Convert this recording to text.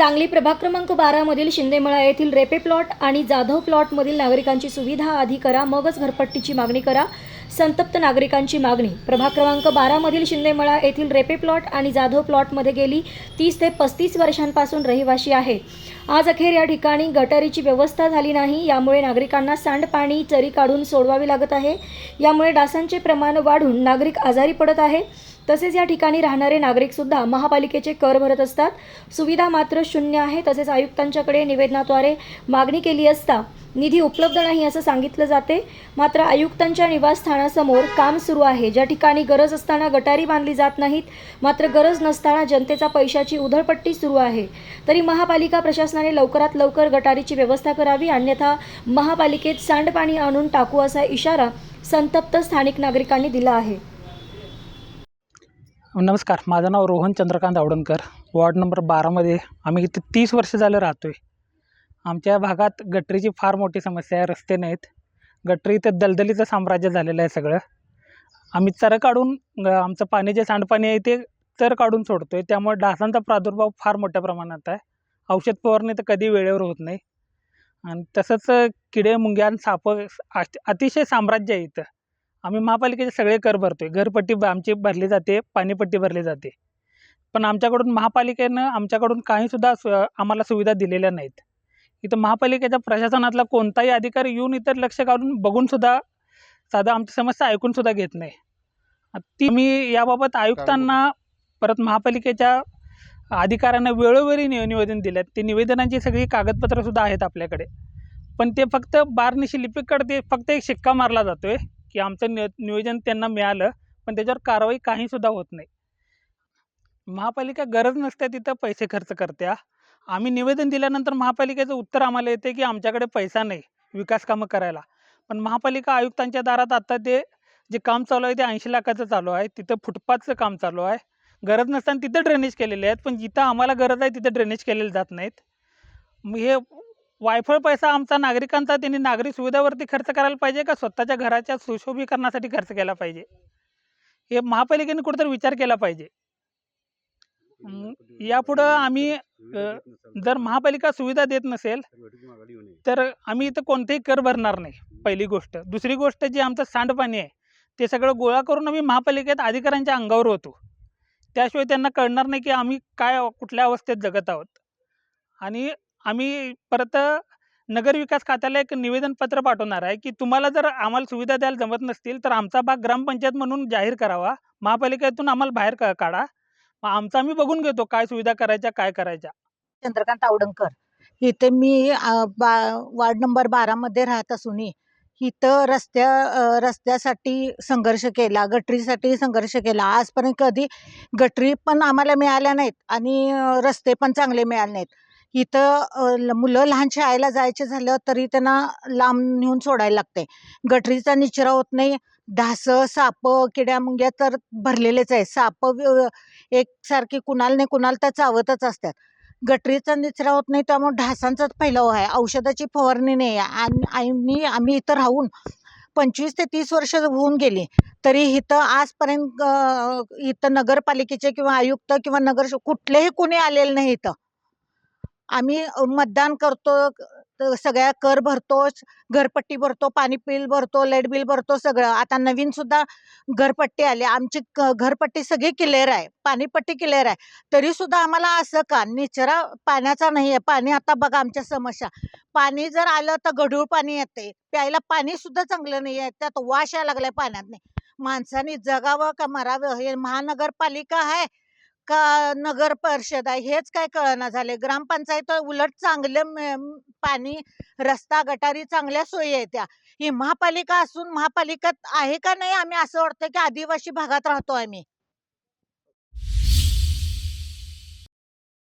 सांगली प्रभाग क्रमांक बारामधील शिंदेमळा येथील रेपे प्लॉट आणि जाधव प्लॉटमधील नागरिकांची सुविधा आधी करा मगच घरपट्टीची मागणी करा संतप्त नागरिकांची मागणी. प्रभाग क्रमांक बारामधील शिंदेमळा येथील रेपे प्लॉट आणि जाधव प्लॉटमध्ये गेली तीस ते पस्तीस वर्षांपासून रहिवाशी आहे. आज अखेर या ठिकाणी गटारीची व्यवस्था झाली नाही यामुळे नागरिकांना सांडपाणी चरी काढून सोडवावी लागत आहे. यामुळे डासांचे प्रमाण वाढून नागरिक आजारी पडत आहे. तसेच या ठिकाणी राहणारे नागरिक सुद्धा महापालिकेचे कर भरत असतात. सुविधा मात्र शून्य आहे. तसेच आयुक्तांच्याकडे निवेदनाद्वारे मागणी केली असता निधी उपलब्ध नाही असं सांगितलं जाते. मात्र आयुक्तांच्या निवासस्थानासमोर काम सुरू आहे. ज्या ठिकाणी गरज असताना गटारी बांधली जात नाहीत मात्र गरज नसताना जनतेचा पैशाची उधळपट्टी सुरू आहे. तरी महापालिका प्रशासनाने लवकरात लवकर गटारीची व्यवस्था करावी अन्यथा महापालिकेत सांडपाणी आणून टाकू असा इशारा संतप्त स्थानिक नागरिकांनी दिला आहे. नमस्कार माझं नाव रोहन चंद्रकांत आवडणकर. वॉर्ड नंबर बारामध्ये आम्ही इथे तीस वर्ष झालं राहतो आहे आमच्या भागात गटरीची फार मोठी समस्या आहे रस्ते नाहीत. गटरी इथं दलदलीचं साम्राज्य झालेलं आहे सगळं. आम्ही चरं काढून आमचं पाणी जे सांडपाणी आहे ते चर काढून सोडतो आहे त्यामुळे डासांचा प्रादुर्भाव फार मोठ्या प्रमाणात आहे. औषध फवारणी तर कधी वेळेवर होत नाही. आणि तसंच किडे मुंग्या सापं अतिशय साम्राज्य आहे इथं. आम्ही महापालिकेचे सगळे कर भरतो आहे घरपट्टी ब- आमची भरली जाते पाणीपट्टी भरली जाते. पण आमच्याकडून महापालिकेनं आमच्याकडून काहीसुद्धा सु आम्हाला सुविधा दिलेल्या नाहीत. इथं महापालिकेच्या प्रशासनातला कोणताही अधिकारी येऊन इतर लक्ष घालून बघूनसुद्धा साधा आमची समस्या ऐकूनसुद्धा घेत नाही. ती मी याबाबत आयुक्तांना परत महापालिकेच्या अधिकाऱ्यांना वेळोवेळी नि निवेदन दिल्यात. ते निवेदनांची सगळी कागदपत्रंसुद्धा आहेत आपल्याकडे. पण ते फक्त बारनिशी लिपिककडे ते फक्त एक शिक्का मारला जातो आहे की आमचं नि नियोजन त्यांना मिळालं पण त्याच्यावर कारवाई काहीसुद्धा होत नाही. महापालिका गरज नसते तिथं पैसे खर्च करत्या आम्ही निवेदन दिल्यानंतर महापालिकेचं उत्तर आम्हाला येते की आमच्याकडे पैसा नाही विकास कामं करायला. पण महापालिका आयुक्तांच्या दारात आता ते जे काम चालू आहे ते ऐंशी लाखाचं चालू आहे तिथं फुटपाथचं काम चालू आहे. गरज नसताना तिथं ड्रेनेज केलेले आहेत पण जिथं आम्हाला गरज आहे तिथं ड्रेनेज केलेले जात नाहीत. मग हे वायफळ पैसा आमचा नागरिकांचा त्यांनी नागरिक सुविधावरती खर्च करायला पाहिजे का स्वतःच्या घराच्या सुशोभीकरणासाठी खर्च केला पाहिजे? हे महापालिकेने कुठेतरी विचार केला पाहिजे. यापुढं आम्ही जर महापालिका सुविधा देत नसेल तर आम्ही इथं कोणतेही कर भरणार नाही पहिली गोष्ट. दुसरी गोष्ट जे आमचं सांडपाणी आहे ते सगळं गोळा करून आम्ही महापालिकेत अधिकाऱ्यांच्या अंगावर होतो त्याशिवाय त्यांना कळणार नाही की आम्ही काय कुठल्या अवस्थेत जगत आहोत. आणि आम्ही परत नगरविकास खात्याला एक निवेदनपत्र पाठवणार आहे की तुम्हाला जर आम्हाला सुविधा द्यायला जमत नसतील तर आमचा भाग ग्रामपंचायत म्हणून जाहीर करावा. महापालिकेतून आम्हाला बाहेर का काढा. आमचा आम्ही बघून घेतो काय सुविधा करायच्या काय करायच्या. चंद्रकांत आवडणकर इथे मी बा वार्ड नंबर बारामध्ये राहत असून इथं रस्त्या रस्त्यासाठी संघर्ष केला गटरीसाठी संघर्ष केला. आजपर्यंत कधी गटरी पण आम्हाला मिळाल्या नाहीत आणि रस्ते पण चांगले मिळाले नाहीत. इथं ल- मुलं लहान शाळेला जायचे झालं तरी त्यांना लांब नेऊन सोडायला लागते गटरीचा निचरा होत नाही. ढासं सापं किड्या मुंग्या तर भरलेलेच आहे सापं एकसारखी कुणाला नाही कुणाला तर चावतच असतात. गटरीचा निचरा होत नाही त्यामुळे ढासांचाच फैलाव आहे औषधाची फवारणी नाही आहे आणि आणि आम्ही इथं राहून पंचवीस ते तीस वर्ष होऊन गेली. तरी इथं आजपर्यंत इथं नगरपालिकेचे किंवा आयुक्त किंवा नगर कुठलेही कोणी आलेलं नाही इथं. आम्ही मतदान करतो सगळ्या कर भरतो घरपट्टी भरतो पाणी बिल भरतो लाइट बिल भरतो सगळं. आता नवीन सुद्धा घरपट्टी आली. आमची क- घरपट्टी सगळी क्लिअर आहे. पाणीपट्टी क्लिअर आहे. तरी सुद्धा आम्हाला असं का निचरा पाण्याचा नाही आहे पाणी आता बघा आमच्या समस्या. पाणी जर आलं तर गढूळ पाणी येते. प्यायला पाणी सुद्धा चांगलं नाही आहे त्यात वाश यायला लागलाय पाण्यात. नाही माणसाने जगावं का मरावं? हे महानगरपालिका आहे. का नगर परिषद आहे? हेच काय कळना झाले ग्रामपंचायत उलट चांगलं पाणी रस्ता गटारी चांगल्या सोयी आहेत त्या. ही महापालिका असून महापालिकेत आहे का नाही आम्ही असं वाटतं की आदिवासी भागात राहतो आम्ही.